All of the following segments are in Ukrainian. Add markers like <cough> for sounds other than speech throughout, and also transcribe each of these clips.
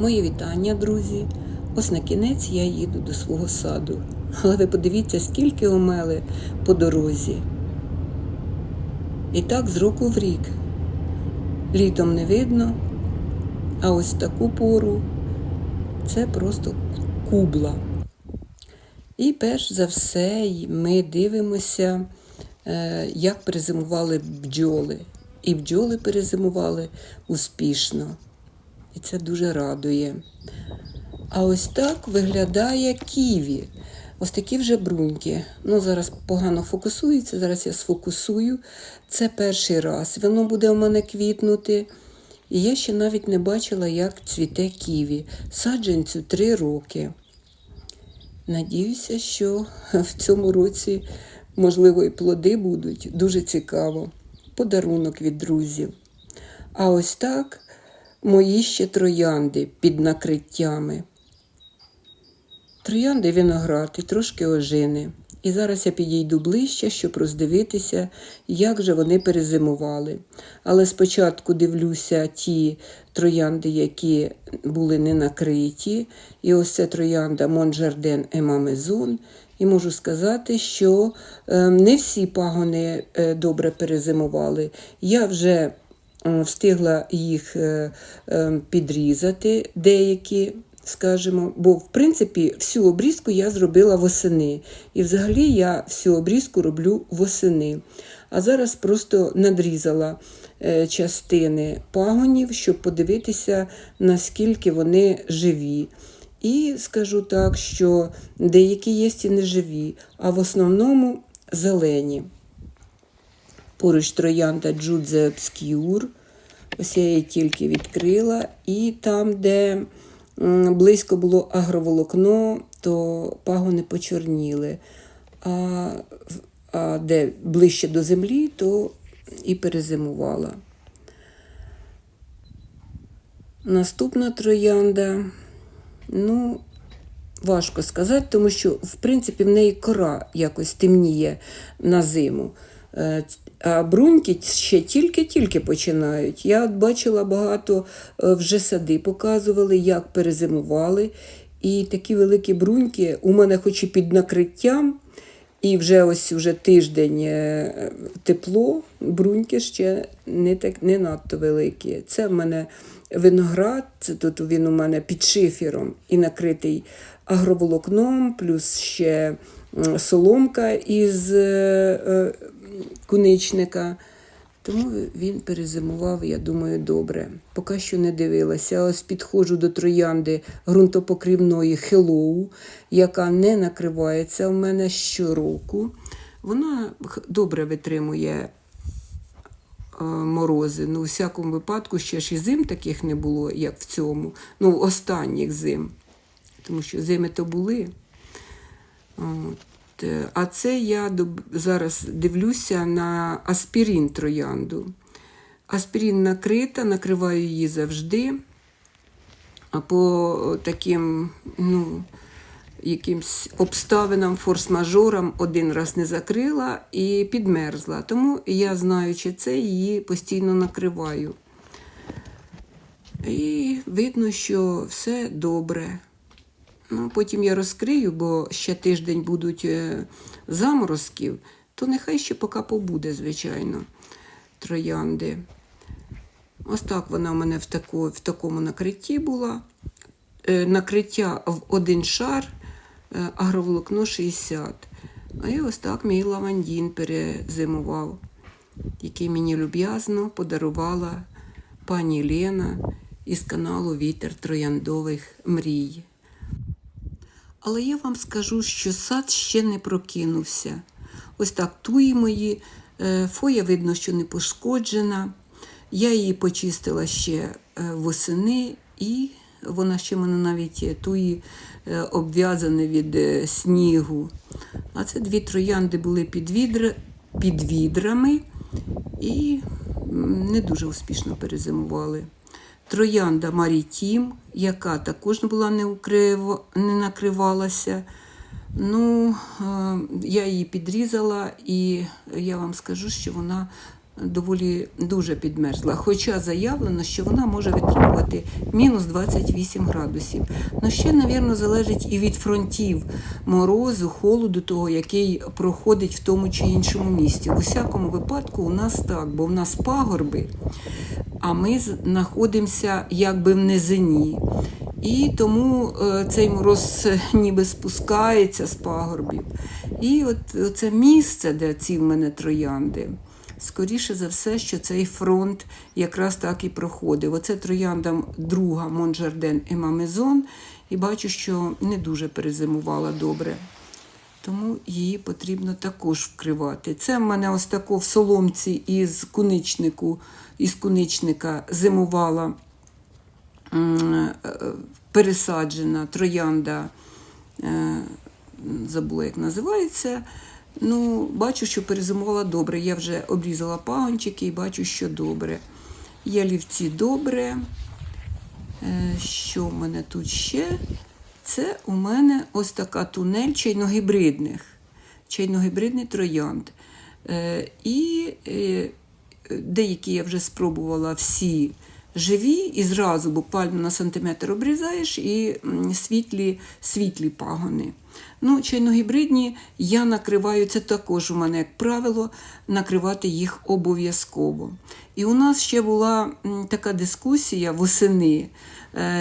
Мої вітання, друзі. Ось на кінець я їду до свого саду. Але ви подивіться, скільки омели по дорозі. І так з року в рік. Літом не видно, а ось таку пору це просто кубла. І перш за все ми дивимося, е, як перезимували бджоли. І бджоли перезимували успішно. І це дуже радує. А ось так виглядає ківі. Ось такі вже бруньки. Ну, зараз погано фокусується, зараз я сфокусую. Це перший раз. Воно буде у мене квітнути. І я ще навіть не бачила, як цвіте ківі. Саджанцю три роки. Надіюся, що в цьому році, можливо, і плоди будуть. Дуже цікаво. Подарунок від друзів. А ось так мої ще троянди під накриттями. Троянди виноград і трошки ожини. І зараз я підійду ближче, щоб роздивитися, як же вони перезимували. Але спочатку дивлюся ті троянди, які були не накриті. І ось це троянда Монжарден Емамезон. І можу сказати, що е, не всі пагони е, добре перезимували. Я вже встигла їх е, е, підрізати деякі скажімо, бо в принципі всю обрізку я зробила восени. І взагалі я всю обрізку роблю восени. А зараз просто надрізала е, частини пагонів, щоб подивитися, наскільки вони живі. І скажу так, що деякі є і не живі, а в основному зелені. Поруч троянда Джудзе Obscure. Ось я її тільки відкрила. І там, де близько було агроволокно, то пагони почорніли. А, а де ближче до землі, то і перезимувала. Наступна троянда, ну, важко сказати, тому що, в принципі, в неї кора якось темніє на зиму. Е, а бруньки ще тільки-тільки починають. Я бачила багато е, вже сади, показували, як перезимували. І такі великі бруньки у мене хоч і під накриттям, і вже ось уже тиждень е, тепло, бруньки ще не так, не надто великі. Це в мене виноград, це тут він у мене під шифером і накритий агроволокном, плюс ще соломка із куничника. Тому він перезимував, я думаю, добре. Поки що не дивилася. Ось підходжу до троянди ґрунтопокрівної Hello, яка не накривається в мене щороку. Вона добре витримує е, морози. Ну, у всякому випадку, ще ж і зим таких не було, як в цьому. Ну, останніх зим. Тому що зими то були. От. Е, а це я зараз дивлюся на аспірін троянду. Аспірін накрита, накриваю її завжди. А по таким ну, якимсь обставинам, форс-мажорам один раз не закрила і підмерзла. Тому я, знаючи це, її постійно накриваю. І видно, що все добре. Потім я розкрию, бо ще тиждень будуть е, заморозків, то нехай ще поки побуде, звичайно, троянди. Ось так вона у мене в таку, в такому накритті була. Е, накриття в один шар, е, агроволокно 60. А і ось так мій лавандін перезимував, який мені люб'язно подарувала пані Лена із каналу Вітер Трояндових мрій. Але я вам скажу, що сад ще не прокинувся. Ось так туї мої, е, фоя видно, що не пошкоджена. Я її почистила ще е, восени, і вона ще мене навіть е, туї обв'язані від снігу. А це дві троянди були під, відра, під відрами і не дуже успішно перезимували. Троянда Марітім, яка також була не укрив... не накривалася. Ну, е, Я її підрізала, і я вам скажу, що вона доволі дуже підмерзла. Хоча заявлено, що вона може витримувати мінус 28 градусів. Ну ще, мабуть, залежить і від фронтів морозу, холоду, того, який проходить в тому чи іншому місті. В усякому випадку у нас так, бо в нас пагорби, а ми знаходимося якби в низині. І тому е, цей мороз е, ніби спускається з пагорбів. І от це місце, де ці в мене троянди. Скоріше за все, що цей фронт якраз так і проходив. Оце троянда друга Монжарден і Мамезон, і бачу, що не дуже перезимувала добре. Тому її потрібно також вкривати. Це в мене ось тако в соломці із куничнику, із куничника зимувала е, пересаджена троянда, е, забула, як називається. Ну, бачу, що перезимувала добре. Я вже обрізала пагончики і бачу, що добре. Ялівці добре. Е, Що в мене тут ще? Це у мене ось така тунель чайногібридних. Чайногібридний троянд. Е, І е, деякі я вже спробувала всі живі, і зразу буквально на сантиметр обрізаєш і світлі, світлі пагони. Ну, чайногібридні я накриваю, це також у мене, як правило, накривати їх обов'язково. І у нас ще була така дискусія восени,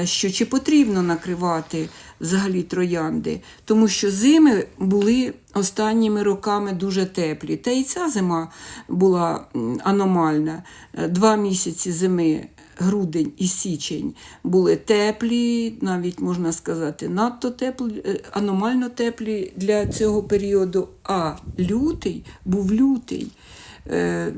що чи потрібно накривати взагалі троянди, тому що зими були останніми роками дуже теплі. Та і ця зима була аномальна. Е, Два місяці зими грудень і січень були теплі, навіть можна сказати, надто теплі, е, аномально теплі для цього періоду. А лютий був лютий. Е,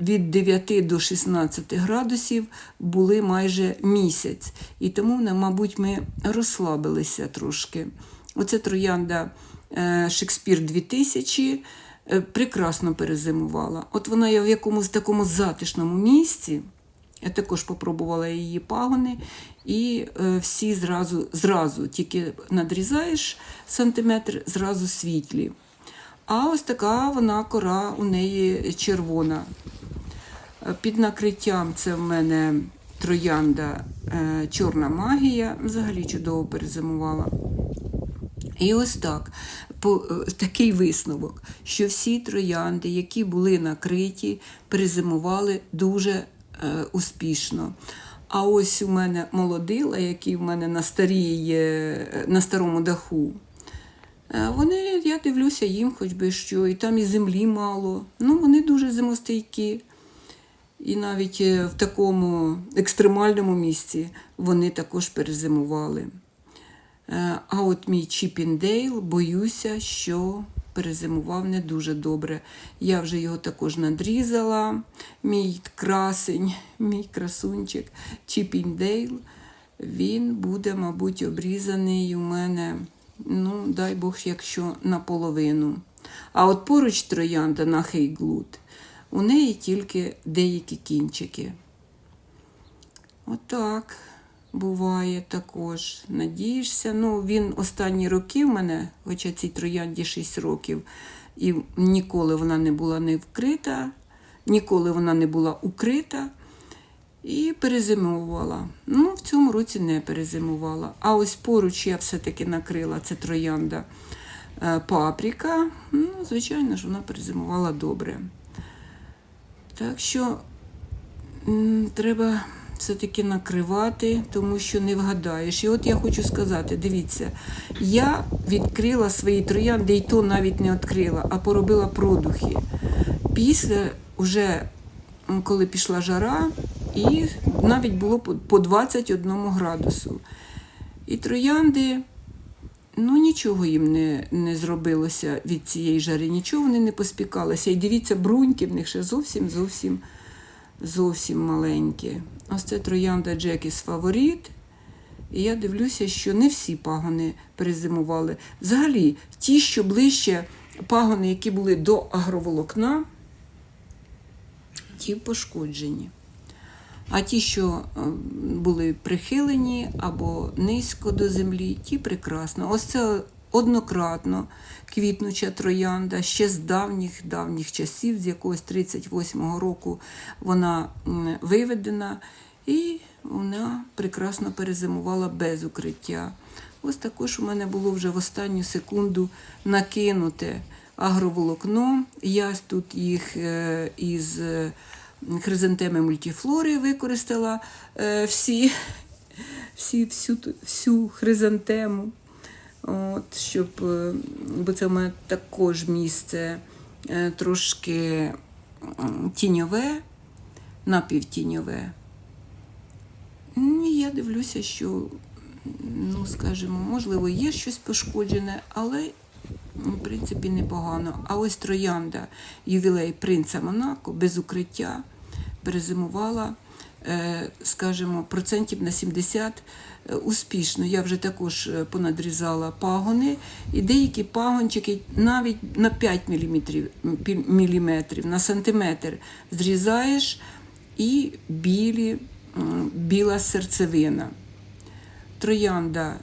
Від 9 до 16 градусів були майже місяць. І тому, мабуть, ми розслабилися трошки. Оце троянда е, Шекспір 2000 е, прекрасно перезимувала. От вона є в якомусь такому затишному місці. Я також попробувала її пагони, і всі зразу, зразу тільки надрізаєш сантиметр, зразу світлі. А ось така вона кора у неї червона. Е, Під накриттям це в мене троянда е, Чорна магія, взагалі чудово перезимувала. І ось так, по, е, такий висновок, що всі троянди, які були накриті, перезимували дуже е, успішно. А ось у мене молодила, які в мене на, старій, на старому даху. Е, Вони, я дивлюся, їм хоч би що, і там і землі мало. Ну, вони дуже зимостійкі. І навіть е, в такому екстремальному місці вони також перезимували. Е, А от мій Чіпіндейл, боюся, що перезимував не дуже добре. Я вже його також надрізала. Мій красень, <laughs> мій красунчик Чіпіндейл, він буде, мабуть, обрізаний у мене, ну, дай Бог, якщо наполовину. А от поруч троянда на Хейглуд, у неї тільки деякі кінчики. Отак буває також. Надієшся. Ну, він останні роки в мене, хоча цій троянді 6 років, і ніколи вона не була не вкрита, ніколи вона не була укрита. І перезимувала. Ну, в цьому році не перезимувала. А ось поруч я все-таки накрила це троянда е, паприка. Ну, звичайно ж, вона перезимувала добре. Так що треба все-таки накривати, тому що не вгадаєш. І от я хочу сказати: дивіться, я відкрила свої троянди, і то навіть не відкрила, а поробила продухи. Після вже коли пішла жара, і навіть було по- по 21 градусу. І троянди, ну нічого їм не, не зробилося від цієї жари, нічого вони не поспікалися. І дивіться, бруньки в них ще зовсім зовсім зовсім маленькі. Ось це троянда Джекіс Фаворіт. І я дивлюся, що не всі пагони перезимували. Взагалі, ті, що ближче пагони, які були до агроволокна, ті пошкоджені. А ті, що е, були прихилені або низько до землі, ті прекрасно. Ось це однократно квітнуча троянда ще з давніх давніх часів, з якогось 38-го року вона виведена, і вона прекрасно перезимувала без укриття. Ось також у мене було вже в останню секунду накинуте агроволокно. Я тут їх е, із е, хризантеми мультифлори використала е, всі, всі, всю, всю хризантему. От, щоб, е, бо це в мене також місце е, трошки тіньове, напівтіньове. Ну, І я дивлюся, що, ну, скажімо, можливо, є щось пошкоджене, але в принципі непогано. А ось троянда ювілей принца Монако без укриття перезимувала, е, скажімо, процентів на 70 е, успішно. Я вже також е, понадрізала пагони, і деякі пагончики навіть на 5 міліметрів, міліметрів на сантиметр зрізаєш і білі, біла серцевина. Троянда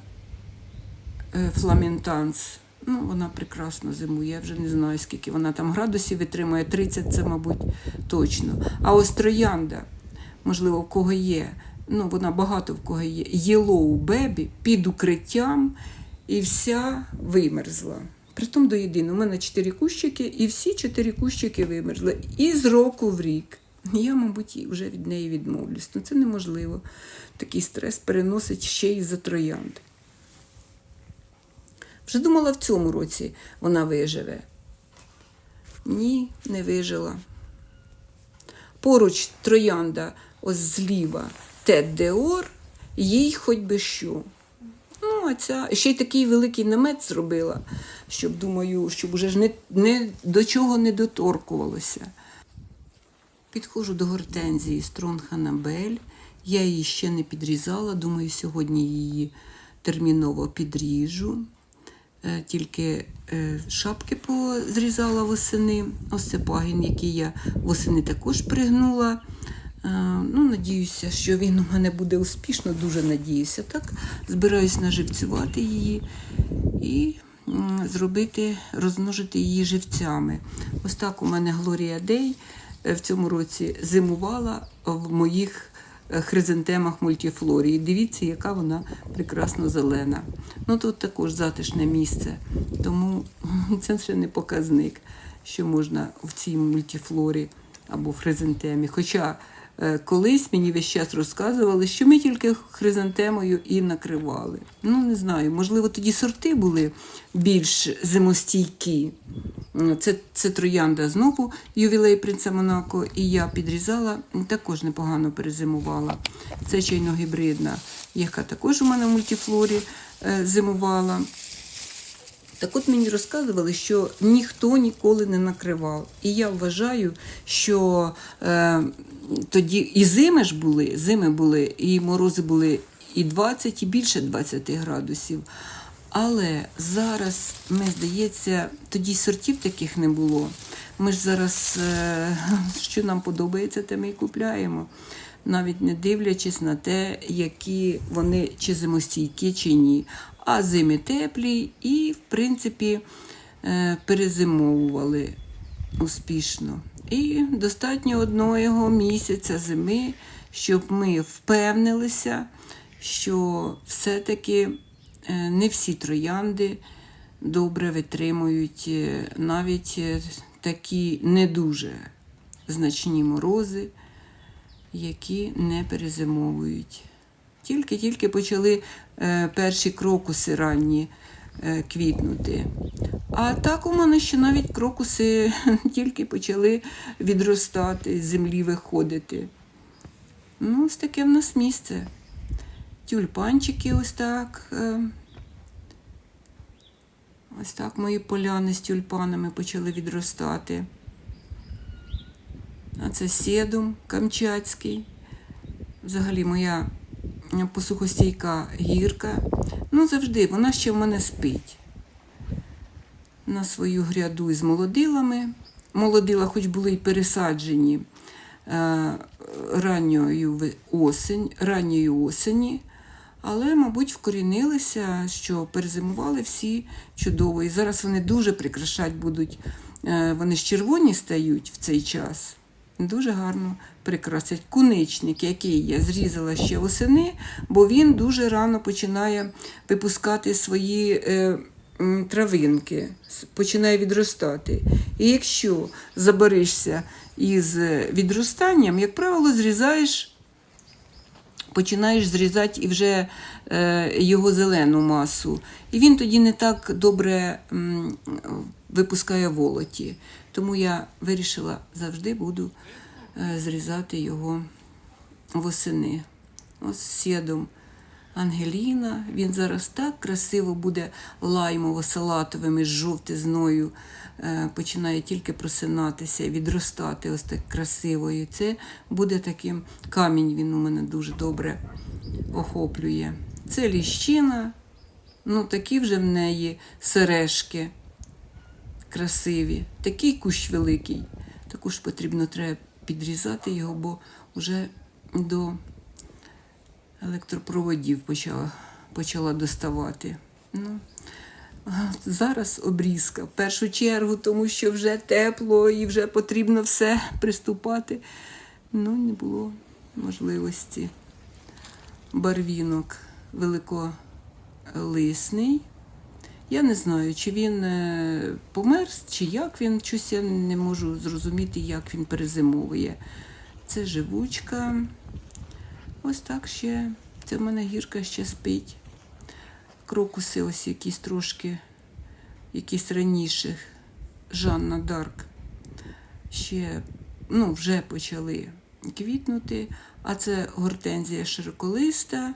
фламентанс. Ну, вона прекрасно зимує. Я вже не знаю, скільки вона там градусів витримує. 30 це, мабуть, точно. А ось троянда, можливо, в кого є. Ну, вона багато в кого є. Yellow Baby під укриттям і вся вимерзла. Притом до єдиного. У мене чотири кущики, і всі чотири кущики вимерзли. І з року в рік. Я, мабуть, вже від неї відмовлюсь. Ну це неможливо. Такий стрес переносить ще й за троянд. Вже думала, в цьому році вона виживе. Ні, не вижила. Поруч троянда, ось зліва, Тед Деор, їй хоч би що. Ну, а ця ще й такий великий намет зробила, щоб, думаю, щоб уже ж не, не до чого не доторкувалося. Підходжу до гортензії Стронг Анабель. Я її ще не підрізала. Думаю, сьогодні її терміново підріжу. Е, Тільки е, шапки позрізала восени. Ось це пагін, який я восени також пригнула. Е, Ну, надіюся, що він у мене буде успішно, дуже надіюся. Так, збираюсь наживцювати її і зробити, розмножити її живцями. Ось так у мене Глорія Дей в цьому році зимувала в моїх хризантемах мультіфлорії. Дивіться, яка вона прекрасно зелена. Ну тут також затишне місце, тому <laughs> це ще не показник, що можна в цій мультіфлорі або в хризантемі. Хоча колись мені весь час розказували, що ми тільки хризантемою і накривали. Ну, не знаю, можливо, тоді сорти були більш зимостійкі. Це, це троянда знову ювілей принца Монако, і я підрізала, також непогано перезимувала. Це чайно-гібридна, яка також у мене в мультифлорі е, зимувала. Так от мені розказували, що ніхто ніколи не накривав. І я вважаю, що е, тоді і зими ж були, зими були, і морози були і 20, і більше 20 градусів. Але зараз, ми здається, тоді сортів таких не було. Ми ж зараз, е, <laughs> що нам подобається, те ми і купляємо, навіть не дивлячись на те, які вони чи зимостійкі, чи ні. А зими теплі і, в принципі, е, перезимовували успішно. І достатньо одного місяця зими, щоб ми впевнилися, що все-таки е, не всі троянди добре витримують е, навіть такі не дуже значні морози, які не перезимовують. Тільки-тільки почали перші крокуси ранні е, квітнути. А так у мене ще навіть крокуси <laughs> тільки почали відростати, з землі виходити. Ну, ось таке в нас місце. Тюльпанчики ось так. е, Ось так мої поляни з тюльпанами почали відростати. А це седум камчатський. Взагалі моя посухостійка гірка. Ну, завжди, вона ще в мене спить. На свою гряду із молодилами. Молодила, хоч були й пересаджені е, ранньою осень, ранньої осені, Але, мабуть, вкорінилися, що перезимували всі чудово. І зараз вони дуже прикрашать будуть. Е, Вони ж червоні стають в цей час. Дуже гарно прикрасять. Куничник, який я зрізала ще восени, бо він дуже рано починає випускати свої е, травинки, починає відростати. І якщо заберешся із е, відростанням, як правило, зрізаєш починаєш зрізати і вже е, його зелену масу. І він тоді не так добре м, випускає волоті. Тому я вирішила завжди буду е, зрізати його восени. Ось сідом Ангеліна. Він зараз так красиво буде лаймово-салатовим з жовтизною. е, Починає тільки просинатися, відростати ось так красиво. І це буде таким камінь, він у мене дуже добре охоплює. Це ліщина, ну такі вже в неї сережки красиві. Такий кущ великий. Також потрібно треба підрізати його, бо вже до електропроводів почала, почала доставати. Ну, зараз обрізка в першу чергу, тому що вже тепло і вже потрібно все <laughs> приступати. Ну, не було можливості. Барвінок великолисний. Я не знаю, чи він е, померз, чи як він, щось я не можу зрозуміти, як він перезимовує. Це живучка. Ось так ще. Це в мене гірка ще спить. Крокуси ось якісь трошки, якісь раніше. Жанна Дарк. Ще ну, вже почали квітнути. А це гортензія широколиста.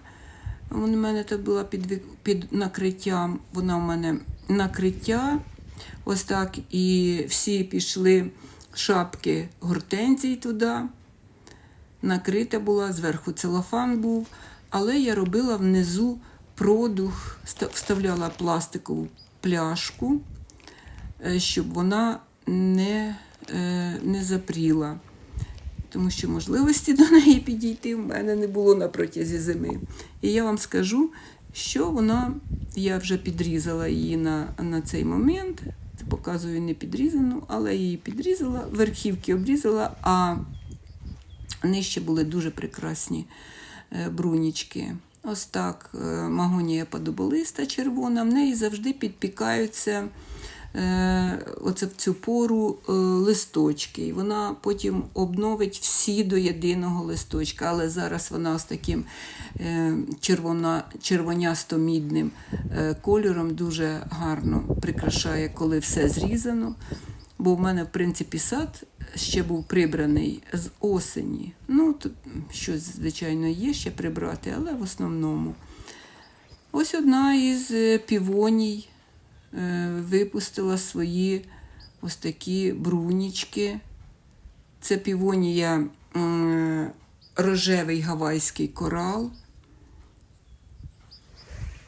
В мене так була під, під накриттям. Вона в мене накриття. Ось так. І всі пішли шапки гортензій туди накрита була, зверху целофан був, але я робила внизу продух, вставляла пластикову пляшку, е, щоб вона не, е, не запріла. Тому що можливості до неї підійти в мене не було на протязі зими. І я вам скажу, що вона, я вже підрізала її на, на цей момент. Це показую не підрізану, але її підрізала, верхівки обрізала, а Нижче були дуже прекрасні е, брунічки. Ось так, е, магонія подоболиста червона, в неї завжди підпікаються оце в цю пору е, листочки. І вона потім обновить всі до єдиного листочка. Але зараз вона ось таким е, червона, червонясто-мідним е, кольором дуже гарно прикрашає, коли все зрізано. Бо в мене, в принципі, сад ще був прибраний з осені. Ну, тут щось, звичайно, є ще прибрати, але в основному. Ось одна із е, півоній е, випустила свої ось такі брунічки. Це півонія рожевий гавайський корал.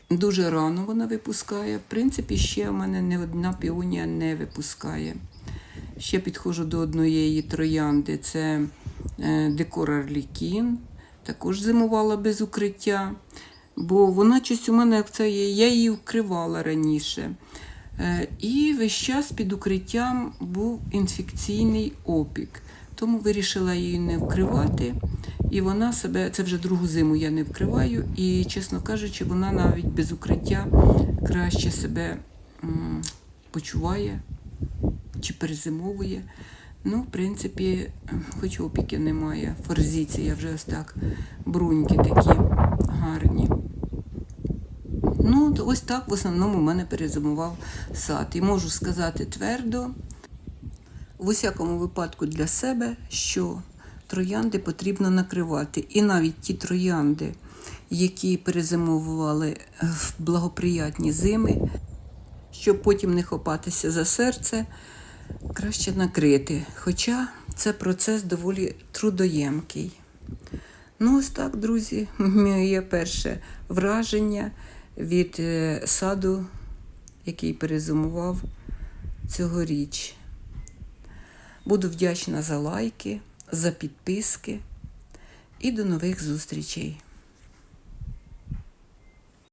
Дуже рано вона випускає. В принципі, ще в мене не одна піонія не випускає. Ще підходжу до однієї троянди. Це е, декор Арлікін. Також зимувала без укриття. Бо вона щось у мене це я її вкривала раніше. Е, І весь час під укриттям був інфекційний опік. Тому вирішила її не вкривати. І вона себе, це вже другу зиму я не вкриваю. І, чесно кажучи, вона навіть без укриття краще себе почуває чи перезимовує. Ну, в принципі, хоч опіки немає. Форзиція вже ось так. Бруньки такі гарні. Ось так в основному в мене перезимував сад. І можу сказати твердо, в усякому випадку для себе, що троянди потрібно накривати. І навіть ті троянди, які перезимовували в благоприятні зими, щоб потім не хопатися за серце, краще накрити. Хоча це процес доволі трудоємкий. Ну, ось так, друзі, <laughs> моє перше враження від е, саду, який перезимував цьогоріч. Буду вдячна за лайки, за підписки і до нових зустрічей.